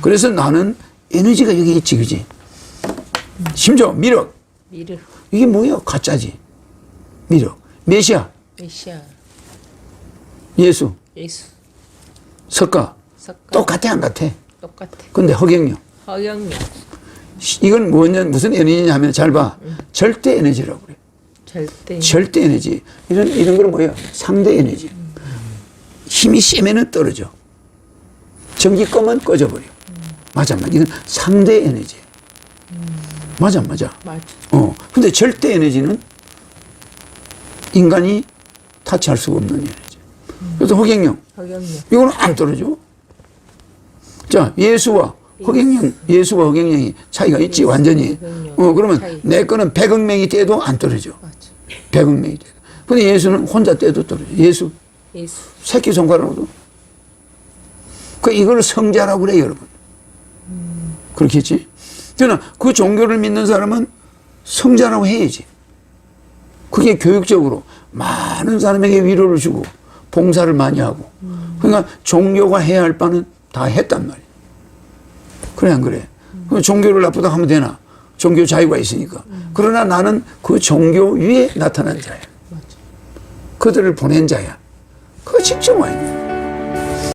그래서 나는 에너지가 여기 있지, 그지? 심지어 미력. 미르 이게 뭐야? 가짜지. 미력. 메시아, 메시아 예수, 예수 석가. 석가 똑같아, 안 같아? 똑같아 근데 허경영. 허경영 이건 뭐냐, 무슨 에너지냐 하면 잘 봐. 절대 에너지라고 그래. 절대 절대 에너지. 이런, 이런 건 뭐야? 상대 에너지. 힘이 세면은 떨어져. 전기 끄면 꺼져버려. 맞아, 맞아. 이건 상대 에너지. 맞아, 맞아. 맞아 어. 근데 절대 에너지는 인간이 타치할 수가 없는 에너지. 그래서 허경영. 허경영 이거는 안 떨어져. 자, 예수와 허경영, 예수와 허경영이 차이가 있지, 완전히. 어, 그러면. 내 거는 100억 명이 떼도 안 떨어져. 맞아 100억 명이 떼도. 근데 예수는 혼자 떼도 떨어져. 예수, 예수 새끼 손가락으로도. 그, 이걸 성자라고 그래, 여러분. 그렇겠지? 그러나 그 종교를 믿는 사람은 성자라고 해야지. 그게 교육적으로 많은 사람에게 위로를 주고 봉사를 많이 하고. 그러니까 종교가 해야 할 바는 다 했단 말이야. 그래, 안 그래? 그 종교를 나쁘다 하면 되나? 종교 자유가 있으니까. 그러나 나는 그 종교 위에 나타난 자야. 그들을 보낸 자야. 그거 직접 와야 돼.